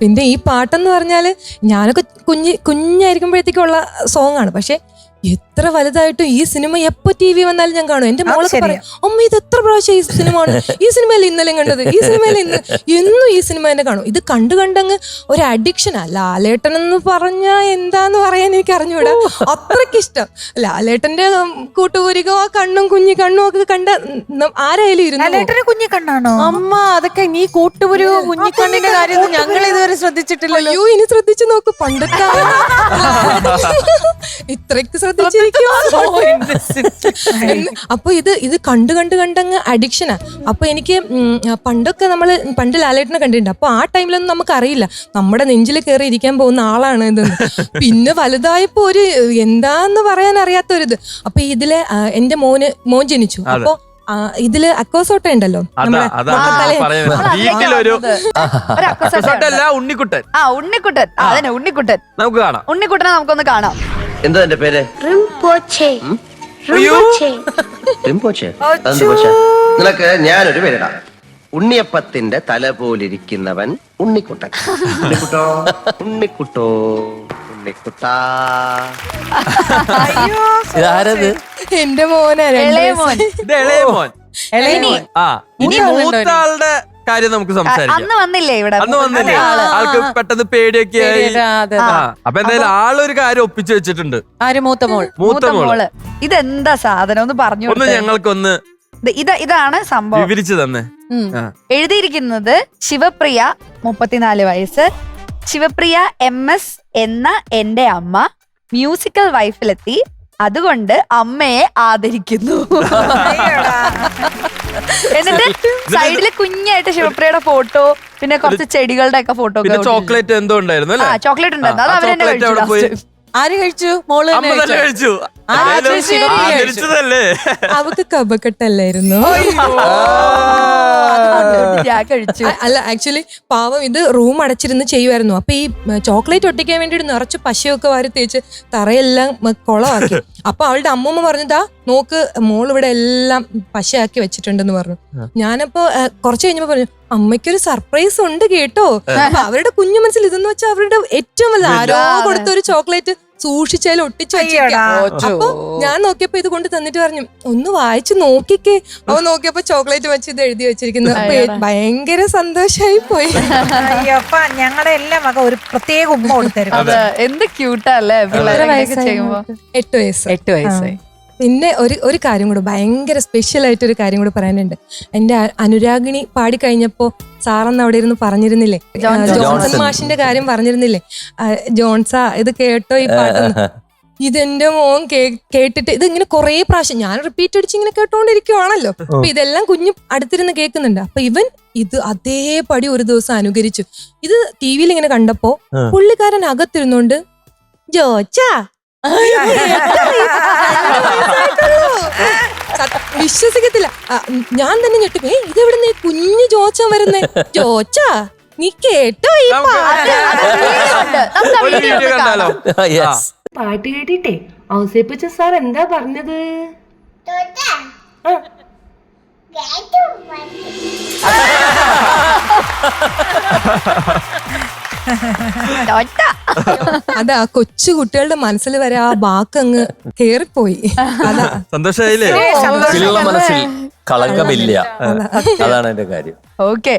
പിന്നെ ഈ പാട്ടെന്ന് പറഞ്ഞാൽ ഞാനൊക്കെ കുഞ്ഞ് കുഞ്ഞായിരിക്കുമ്പോഴത്തേക്കുള്ള സോങ് ആണ്. പക്ഷെ എത്ര വലുതായിട്ടും ഈ സിനിമ എപ്പോ ടി വി വന്നാലും ഞാൻ കാണും. എന്റെ മോളൊക്കെ. പറയും അമ്മ ഇത് എത്ര പ്രാവശ്യം ഈ സിനിമ ആണ് ഈ സിനിമയിൽ ഇന്നലെ കണ്ടത്? ഈ സിനിമയിൽ ഇന്ന് എന്നും ഈ സിനിമ തന്നെ കാണും. ഇത് കണ്ടു കണ്ടങ്ങ് ഒരു അഡിക്ഷനാ ലാലേട്ടൻ എന്ന് പറഞ്ഞാ എന്താന്ന് പറയാൻ എനിക്ക് അറിഞ്ഞൂടാ. അത്രയ്ക്ക് ഇഷ്ടം. ലാലേട്ടന്റെ കൂട്ടുപൂരികോ ആ കണ്ണും കുഞ്ഞി കണ്ണും ഒക്കെ കണ്ട ആരായാലും ഇരുന്നു? കുഞ്ഞി കണ്ണാണോ? അമ്മ അതൊക്കെ നീ കൂട്ടുപുരു കുഞ്ഞിക്കണ്ണിന്റെ കാര്യം ഞങ്ങൾ ഇതുവരെ ശ്രദ്ധിച്ചിട്ടില്ലല്ലോ. അയ്യോ ഇനി ശ്രദ്ധിച്ചു നോക്ക്. പണ്ടത്തെ ഇത്രയ്ക്ക് ശ്രദ്ധിച്ചിരിക്കും അപ്പൊ ഇത് ഇത് കണ്ടു കണ്ട് കണ്ടങ്ങ് അഡിക്ഷനാ അപ്പൊ എനിക്ക് പണ്ടൊക്കെ നമ്മൾ പണ്ട് ലാലേട്ടനെ കണ്ടിട്ടുണ്ട്. അപ്പൊ ആ ടൈമിലൊന്നും നമുക്ക് അറിയില്ല നമ്മുടെ നെഞ്ചിൽ കയറി ഇരിക്കാൻ പോകുന്ന ആളാണ് ഇത് പിന്നെ വലുതായപ്പോ ഒരു എന്താന്ന് പറയാൻ അറിയാത്ത ഒരു ഇത് അപ്പൊ ഇതിലെ എന്റെ മോന് മോൻ ജനിച്ചു. അപ്പൊ ഇതിൽ അക്കോസോട്ട ഉണ്ടല്ലോ. ഉണ്ണിക്കുട്ടൻ. ആ ഉണ്ണിക്കുട്ടൻ. ഉണ്ണിക്കുട്ടൻ. നമുക്ക് കാണാം. ഉണ്ണിക്കുട്ടനെ നമുക്കൊന്ന് കാണാം. എന്താ എന്റെ പേര്? റിംപോച്ചെ. റിംപോച്ചെ. റിംപോച്ചെ? നിനക്ക് ഞാനൊരു പേരിടാം. ഉണ്ണിയപ്പത്തിന്റെ തല പോലിരിക്കുന്നവൻ ഉണ്ണിക്കുട്ടൻ. ഉണ്ണിക്കുട്ടോ? ഉണ്ണിക്കുട്ടോ. ഉണ്ണിക്കുട്ടാ. ഇതാരത്? എന്റെ മോനെ ഇളയ. മോൻ. ഇളയ മോൻ. ഇനി മൂത്ത ആളുടെ കാര്യം നമുക്ക് സംസാരിക്കാം. അന്ന് വന്നില്ലേ ഇവിടെ? അന്ന് വന്നില്ലേ? ആൾക്ക് പെട്ടെന്ന് പേടിയൊക്കെ ആയി. അപ്പൊ എന്തായാലും ആളൊരു കാര്യം ഒപ്പിച്ചു വെച്ചിട്ടുണ്ട്. ആര്? മൂത്ത മോൾ. മൂത്ത മോൾ. ഇതെന്താ സാധനം? ഒന്ന് പറഞ്ഞു ഒന്ന്. ഞങ്ങൾക്കൊന്ന് ഇത് ഇത് ഇതാണ് സംഭവം. വിവരിച്ചു തന്നെ. എഴുതിയിരിക്കുന്നത് ശിവപ്രിയ മുപ്പത്തിനാല് വയസ്സ്. ശിവപ്രിയ എം എസ് എന്ന എന്റെ അമ്മ മ്യൂസിക്കൽ വൈഫിലെത്തി. അതുകൊണ്ട് അമ്മയെ ആദരിക്കുന്നു. എന്നിട്ട് സൈഡിൽ കുഞ്ഞായിട്ട് ശിവപ്രിയയുടെ ഫോട്ടോ പിന്നെ കുറച്ച് ചെടികളുടെ ഒക്കെ ഫോട്ടോ പിന്നെ ചോക്ലേറ്റ് എന്തോ ഉണ്ടായിരുന്നു ആ ചോക്ലേറ്റ് ഉണ്ടായിരുന്നു. അത് അവരെന്നെ. കഴിച്ചു ആര് കഴിച്ചു? മോൾ കഴിച്ചു? അവക്ക് കബക്കെട്ടല്ലായിരുന്നു ഞാൻ കഴിച്ചു. അല്ല ആക്ച്വലി പാവം ഇത് റൂം അടച്ചിരുന്ന് ചെയ്യുമായിരുന്നു അപ്പൊ ഈ ചോക്ലേറ്റ് ഒട്ടിക്കാൻ വേണ്ടി നിറച്ച് പശയൊക്കെ വാരി തേച്ച് തറയെല്ലാം കൊളമാക്കി. അപ്പൊ അവളുടെ അമ്മമ്മ പറഞ്ഞതാ നോക്ക് മോൾ ഇവിടെ എല്ലാം പശയാക്കി വെച്ചിട്ടുണ്ടെന്ന് പറഞ്ഞു. ഞാനപ്പോ കുറച്ച് കഴിഞ്ഞപ്പോ പറഞ്ഞു അമ്മയ്ക്കൊരു സർപ്രൈസ് ഉണ്ട് കേട്ടോ. അപ്പൊ അവരുടെ കുഞ്ഞു മനസ്സിൽ ഇതെന്ന് വെച്ചാൽ അവരുടെ ഏറ്റവും വലിയ ആരോ കൊടുത്ത ഒരു ചോക്ലേറ്റ് സൂക്ഷിച്ചാൽ ഒട്ടിച്ചു. അപ്പൊ ഞാൻ നോക്കിയപ്പോ ഇത് കൊണ്ട് തന്നിട്ട് പറഞ്ഞു ഒന്ന് വായിച്ചു നോക്കിക്കേ. അവ നോക്കിയപ്പോ ചോക്ലേറ്റ് വെച്ച് ഇത് എഴുതി വെച്ചിരിക്കുന്നു. അപ്പൊ. ഭയങ്കര സന്തോഷമായി പോയി. അപ്പൊ ഞങ്ങളുടെ എല്ലാം മക ഒരു പ്രത്യേക ഉമ്മ കൊടുത്തരും. അത്. എന്ത് ക്യൂട്ടല്ലേ ചെയ്യുമ്പോ. എട്ട് വയസ്സ്. എട്ട് വയസ്സായി. പിന്നെ ഒരു ഒരു കാര്യം കൂടെ ഭയങ്കര സ്പെഷ്യൽ ആയിട്ട് ഒരു കാര്യം കൂടെ പറയാനുണ്ട്. എന്റെ അനുരാഗിണി പാടി കഴിഞ്ഞപ്പോ സാറന്ന് അവിടെ ഇരുന്ന് പറഞ്ഞിരുന്നില്ലേ? ജോൺസൺ. മാഷിന്റെ കാര്യം പറഞ്ഞിരുന്നില്ലേ? ജോൺസാ ഇത് കേട്ടോ ഈ പാട്ടെന്ന്. ഇതെന്റെ മോൻ കേ- കേട്ടിട്ട് ഇത് ഇങ്ങനെ കുറെ പ്രാവശ്യം ഞാൻ റിപ്പീറ്റ് അടിച്ച് ഇങ്ങനെ കേട്ടോണ്ടിരിക്കുവാണല്ലോ അപ്പൊ ഇതെല്ലാം കുഞ്ഞു അടുത്തിരുന്ന് കേൾക്കുന്നുണ്ട് അപ്പൊ ഇവൻ ഇത് അതേപടി ഒരു ദിവസം അനുകരിച്ചു ഇത് ടി വിയിൽ ഇങ്ങനെ കണ്ടപ്പോ പുള്ളിക്കാരൻ അകത്തിരുന്നോണ്ട് ജോച്ചാ വിശ്വസിക്കത്തില്ല ഞാൻ തന്നെ ഞെട്ടിപ്പോ ഇത് ഇതെവിടെ നീ കുഞ്ഞു ജോച്ച വരുന്നേ ജോച്ച നീ കേട്ടോ ഈ നമുക്ക് പാട്ട് കേട്ടിട്ടേ. ഔസേപ്പിച്ച സാർ എന്താ പറഞ്ഞത്. അതാ കൊച്ചു കുട്ടികളുടെ മനസ്സിൽ വരെ ആ വാക്കങ്ങ് കേറിപ്പോയി. അതാ. സന്തോഷായില്ലേ? മനസ്സിൽ കളങ്കമില്ല. അതാണ് എന്റെ കാര്യം. ഓക്കെ.